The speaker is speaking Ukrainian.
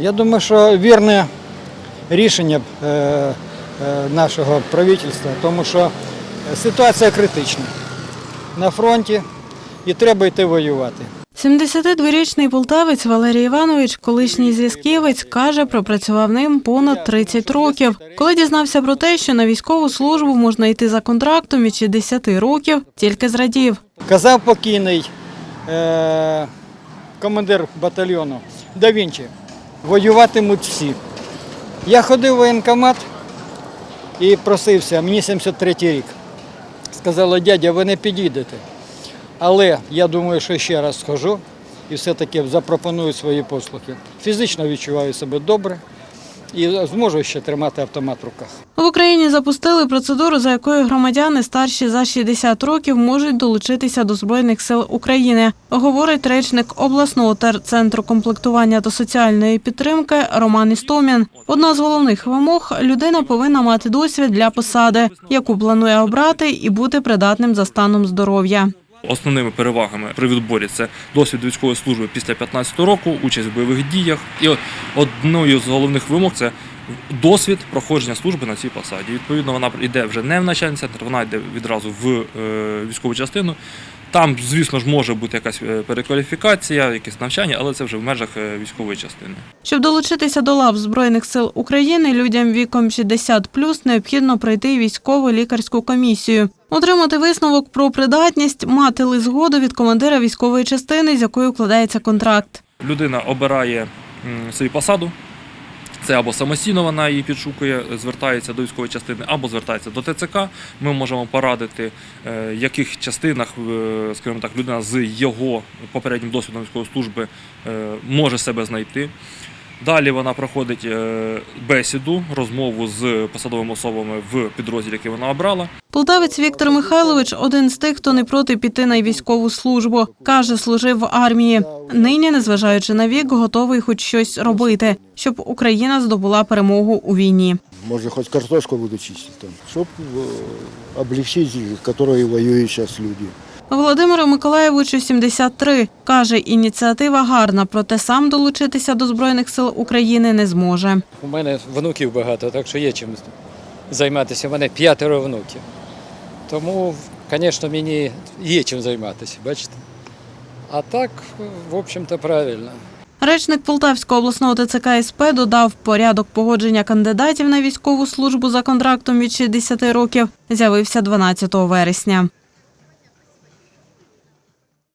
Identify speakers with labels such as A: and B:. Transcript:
A: Я думаю, що вірне рішення е, е, нашого правительства, тому що ситуація критична на фронті і треба йти воювати.
B: 72-річний полтавець Валерій Іванович, колишній зв'язківець, каже, пропрацював ним понад 30 років. Коли дізнався про те, що на військову службу можна йти за контрактом від 60 років, тільки зрадів.
A: Казав покійний е, командир батальйону Да Вінчі, воюватимуть всі. Я ходив в воєнкомат і просився, мені 73 рік. Сказали, дядя, ви не підійдете. Але я думаю, що ще раз схожу і все-таки запропоную свої послуги. Фізично відчуваю себе добре і зможу ще тримати автомат в руках.
B: В Україні запустили процедуру, за якою громадяни старші за 60 років можуть долучитися до збройних сил України. Говорить речник обласного терцентру комплектування та соціальної підтримки Роман Істомін. Одна з головних вимог людина повинна мати досвід для посади, яку планує обрати, і бути придатним за станом здоров'я.
C: Основними перевагами при відборі це досвід військової служби після 15 року, участь в бойових діях. І одною з головних вимог це досвід проходження служби на цій посаді. Відповідно, вона йде вже не в начальний центр, вона йде відразу в е, військову частину. Там, звісно ж, може бути якась е, перекваліфікація, якесь навчання, але це вже в межах е, військової частини.
B: Щоб долучитися до лав Збройних сил України, людям віком 60 необхідно пройти військову лікарську комісію, отримати висновок про придатність, мати лист згоду від командира військової частини, з якою укладається контракт.
C: Людина обирає свою посаду. Це або самостійно вона її підшукує, звертається до військової частини, або звертається до ТЦК. Ми можемо порадити, е, в яких частинах, е, скажімо так, людина з його попереднім досвідом військової служби е, може себе знайти. Далі вона проходить е, бесіду, розмову з посадовими особами в підрозділі, який вона обрала.
B: Полтавець Віктор Михайлович один з тих, хто не проти піти на військову службу. Каже, служив в армії. Нині, незважаючи на вік, готовий хоч щось робити, щоб Україна здобула перемогу у війні.
D: Может, хоть картошку буду чистить там, чтобы облегчить, которые воюют сейчас люди.
B: Володимиру Миколаєвичу 73. Каже, ініціатива гарна, проте сам долучитися до Збройних сил України не зможе.
E: У мене внуків багато, так що є чим займатися. У мене п'ятеро внуків. Тому, звісно, мені є чим займатися, бачите? А так, в общем-то, правильно.
B: Речник Полтавського обласного ТЦК СП додав, порядок погодження кандидатів на військову службу за контрактом від 60 років з'явився 12 вересня.